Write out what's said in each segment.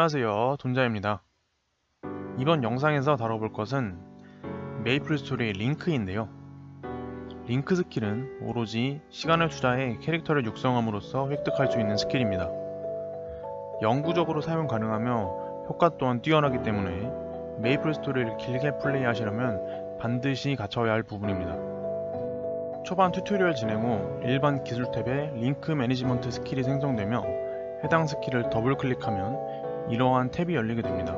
안녕하세요. 돈자입니다. 이번 영상에서 다뤄볼 것은 메이플 스토리의 링크인데요. 링크 스킬은 오로지 시간을 투자해 캐릭터를 육성함으로써 획득할 수 있는 스킬입니다. 영구적으로 사용 가능하며 효과 또한 뛰어나기 때문에 메이플 스토리를 길게 플레이하시려면 반드시 갖춰야 할 부분입니다. 초반 튜토리얼 진행 후 일반 기술 탭에 링크 매니지먼트 스킬이 생성되며 해당 스킬을 더블 클릭하면 이러한 탭이 열리게 됩니다.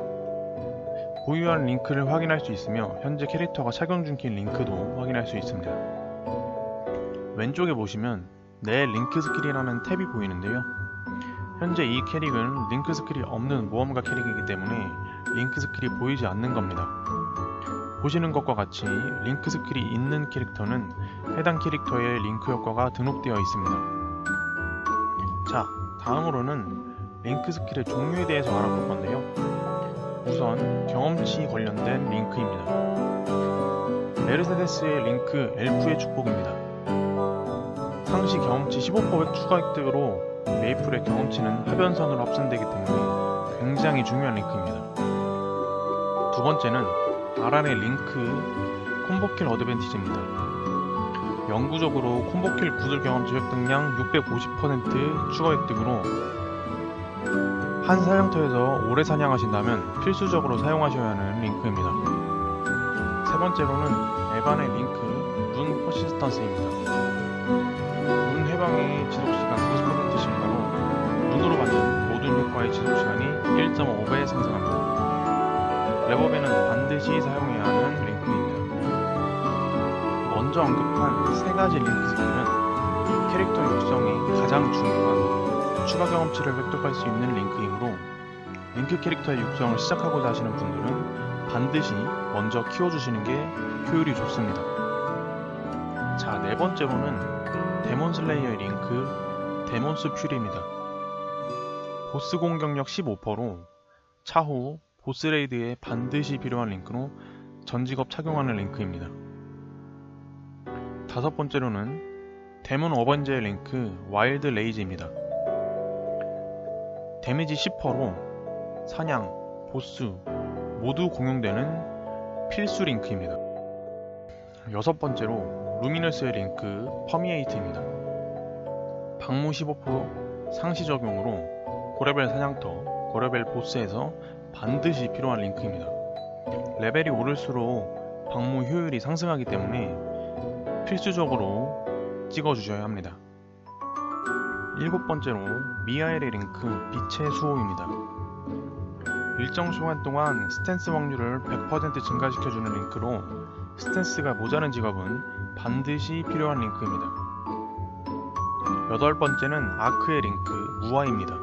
보유한 링크를 확인할 수 있으며 현재 캐릭터가 착용 중인 링크도 확인할 수 있습니다. 왼쪽에 보시면 내 링크 스킬이라는 탭이 보이는데요. 현재 이 캐릭은 링크 스킬이 없는 모험가 캐릭이기 때문에 링크 스킬이 보이지 않는 겁니다. 보시는 것과 같이 링크 스킬이 있는 캐릭터는 해당 캐릭터의 링크 효과가 등록되어 있습니다. 자, 다음으로는 링크 스킬의 종류에 대해서 알아볼 건데요. 우선 경험치 관련된 링크입니다. 메르세데스의 링크 엘프의 축복입니다. 상시 경험치 15% 추가 획득으로 메이플의 경험치는 하변선으로 합산되기 때문에 굉장히 중요한 링크입니다. 두 번째는 아란의 링크 콤보킬 어드밴티지입니다. 영구적으로 콤보킬 구슬 경험치 획득량 650% 추가 획득으로 한 사냥터에서 오래 사냥하신다면 필수적으로 사용하셔야 하는 링크입니다. 세 번째로는 에반의 링크 룬 퍼시스턴스입니다. 룬 해방의 지속시간 90% 증가로 룬으로 받는 모든 효과의 지속시간이 1.5배 상승합니다. 랩업에는 반드시 사용해야 하는 링크입니다. 먼저 언급한 세 가지 링크 스킬은 캐릭터 육성이 가장 중요한 추가 경험치를 획득할 수 있는 링크이므로 링크 캐릭터의 육성을 시작하고자 하시는 분들은 반드시 먼저 키워주시는 게 효율이 좋습니다. 자, 네 번째로는 데몬 슬레이어의 링크 데몬스 퓨리입니다. 보스 공격력 15%로 차후 보스 레이드에 반드시 필요한 링크로 전직업 착용하는 링크입니다. 다섯 번째로는 데몬 어벤져의 링크 와일드 레이즈입니다. 데미지 10%로 사냥, 보스 모두 공용되는 필수 링크입니다. 여섯 번째로 루미너스의 링크 퍼미에이트입니다. 방무 15% 상시 적용으로 고레벨 사냥터, 고레벨 보스에서 반드시 필요한 링크입니다. 레벨이 오를수록 방무 효율이 상승하기 때문에 필수적으로 찍어주셔야 합니다. 일곱 번째로 미아엘의 링크 빛의 수호입니다. 일정 시간 동안 스탠스 확률을 100% 증가시켜주는 링크로 스탠스가 모자른 직업은 반드시 필요한 링크입니다. 여덟 번째는 아크의 링크 무아입니다.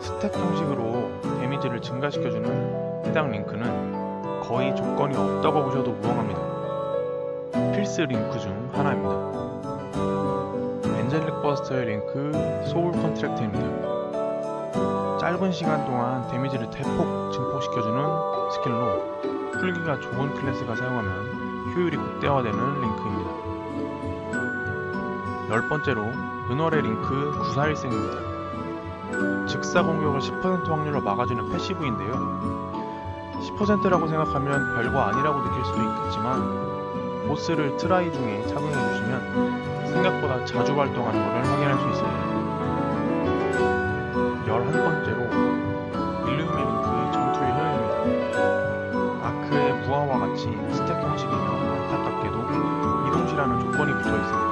스택 형식으로 데미지를 증가시켜주는 해당 링크는 거의 조건이 없다고 보셔도 무방합니다. 필수 링크 중 하나입니다. 엔젤릭 버스터의 링크 소울 컨트랙트입니다. 짧은 시간 동안 데미지를 대폭 증폭시켜주는 스킬로 풀기가 좋은 클래스가 사용하면 효율이 극대화되는 링크입니다. 열 번째로 은월의 링크 구사일생입니다. 즉사 공격을 10% 확률로 막아주는 패시브인데요. 10%라고 생각하면 별거 아니라고 느낄 수도 있겠지만 보스를 트라이 중에 착용해 주시면 생각보다 자주 발동하는 것을 확인할 수 있습니다. 11번째로 일루미의 링크 전투의 효율입니다. 아크의 부하와 같이 스택 형식이며 안타깝게도 이동시라는 조건이 붙어 있습니다.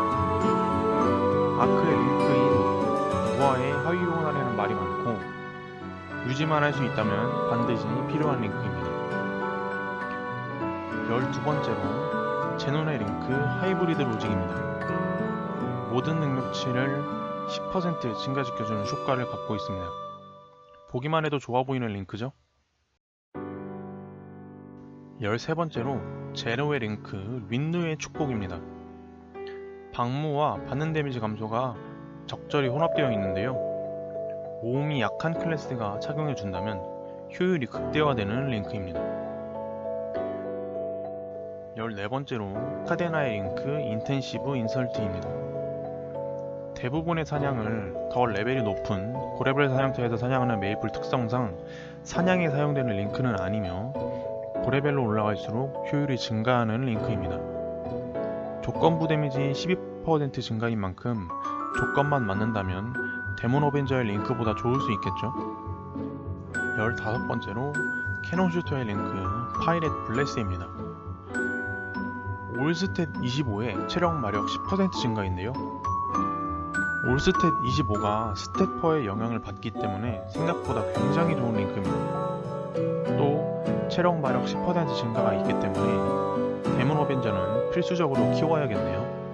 아크의 링크인 부하의 하위 이용하려는 말이 많고 유지만 할 수 있다면 반드시 필요한 링크입니다. 12번째로 제논의 링크 하이브리드 로직입니다. 모든 능력치를 10% 증가시켜주는 효과를 갖고 있습니다. 보기만 해도 좋아 보이는 링크죠? 13번째로 제로의 링크 윈누의 축복입니다. 방무와 받는 데미지 감소가 적절히 혼합되어 있는데요. 모험이 약한 클래스가 착용해준다면 효율이 극대화되는 링크입니다. 14번째로 카데나의 링크 인텐시브 인설트입니다. 대부분의 사냥을 더 레벨이 높은 고레벨 사냥터에서 사냥하는 메이플 특성상 사냥에 사용되는 링크는 아니며 고레벨로 올라갈수록 효율이 증가하는 링크입니다. 조건부 데미지 12% 증가인 만큼 조건만 맞는다면 데몬 어벤져의 링크보다 좋을 수 있겠죠? 15번째로 캐논 슈터의 링크 파이렛 블레스입니다. 올스탯 25에 체력 마력 10% 증가인데요. 올스탯 25가 스탯퍼의 영향을 받기 때문에 생각보다 굉장히 좋은 링크입니다. 또 체력 마력 10% 증가가 있기 때문에 데몬 어벤져는 필수적으로 키워야겠네요.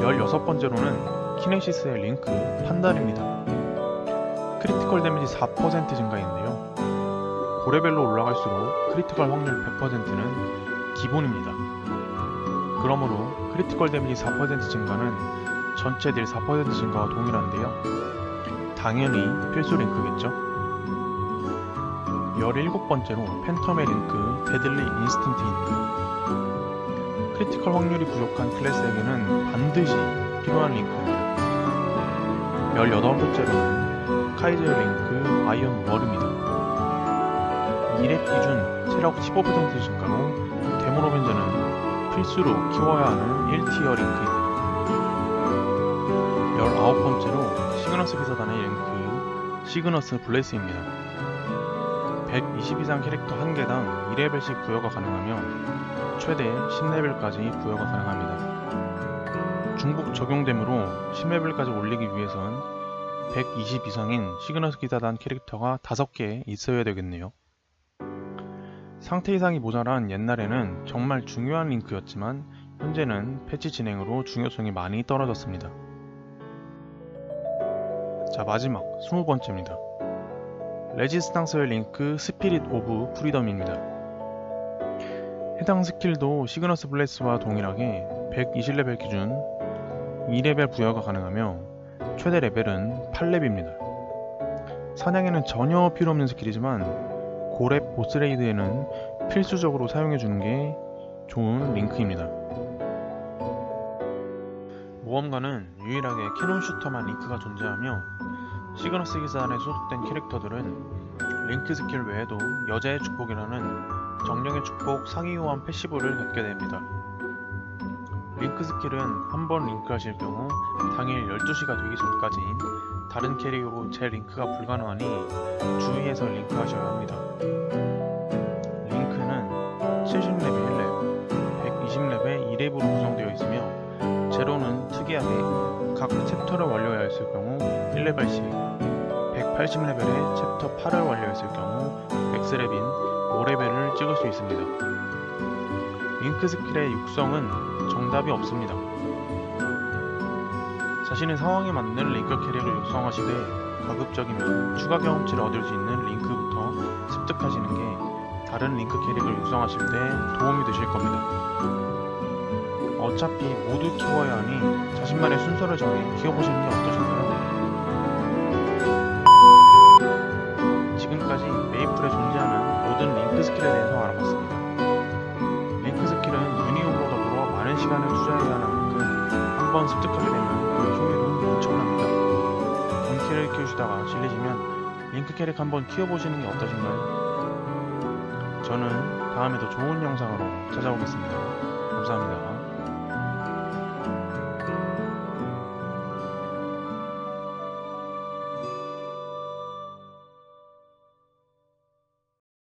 16번째로는 키네시스의 링크 판달입니다. 크리티컬 데미지 4% 증가인데요. 고레벨로 올라갈수록 크리티컬 확률 100%는 기본입니다. 그러므로 크리티컬 데미지 4% 증가는 전체 딜 4% 증가와 동일한데요. 당연히 필수 링크겠죠. 17번째로 팬텀의 링크 데들리 인스틴트입니다. 크리티컬 확률이 부족한 클래스에게는 반드시 필요한 링크입니다. 18번째로는 카이저 링크 아이언 월입니다. 2렙 기준 체력 15% 증가로 데몬 어벤져는 필수로 키워야 하는 1티어 링크입니다. 시그너스 기사단의 링크 시그너스 블레스입니다. 120 이상 캐릭터 1개당 2레벨씩 부여가 가능하며 최대 10레벨까지 부여가 가능합니다. 중복 적용되므로 10레벨까지 올리기 위해선 120 이상인 시그너스 기사단 캐릭터가 5개 있어야 되겠네요. 상태 이상이 모자란 옛날에는 정말 중요한 링크였지만 현재는 패치 진행으로 중요성이 많이 떨어졌습니다. 자 마지막 20번째입니다. 레지스탕스의 링크 스피릿 오브 프리덤입니다. 해당 스킬도 시그너스 블레스와 동일하게 120레벨 기준 2레벨 부여가 가능하며 최대 레벨은 8렙입니다. 사냥에는 전혀 필요 없는 스킬이지만 고렙 보스레이드에는 필수적으로 사용해주는 게 좋은 링크입니다. 모험가는 유일하게 캐논 슈터만 링크가 존재하며 시그너스 기사단에 소속된 캐릭터들은 링크 스킬 외에도 여자의 축복이라는 정령의 축복 상위 호환 패시브를 갖게 됩니다. 링크 스킬은 한 번 링크하실 경우 당일 12시가 되기 전까지 다른 캐릭으로 재링크가 불가능하니 주의해서 링크하셔야 합니다. 링크는 70레벨 1렙, 120렙에 2렙으로 구성되어 있으며 제로는 특이하게 각 챕터를 완료하였을 경우 1레벨씩 180레벨에 챕터 8을 완료했을 경우 맥스렙인 5레벨을 찍을 수 있습니다. 링크 스킬의 육성은 정답이 없습니다. 자신의 상황에 맞는 링크 캐릭을 육성하시되 가급적이면 추가 경험치를 얻을 수 있는 링크부터 습득하시는 게 다른 링크 캐릭을 육성하실 때 도움이 되실 겁니다. 어차피 모두 키워야 하니 자신만의 순서를 정해 키워보시는 게 어떠신가요? 한번 습득하게 되면 그 효율은 엄청납니다. 본캐를 키우시다가 질리시면 링크 캐릭 한번 키워보시는 게 어떠신가요? 저는 다음에 더 좋은 영상으로 찾아오겠습니다.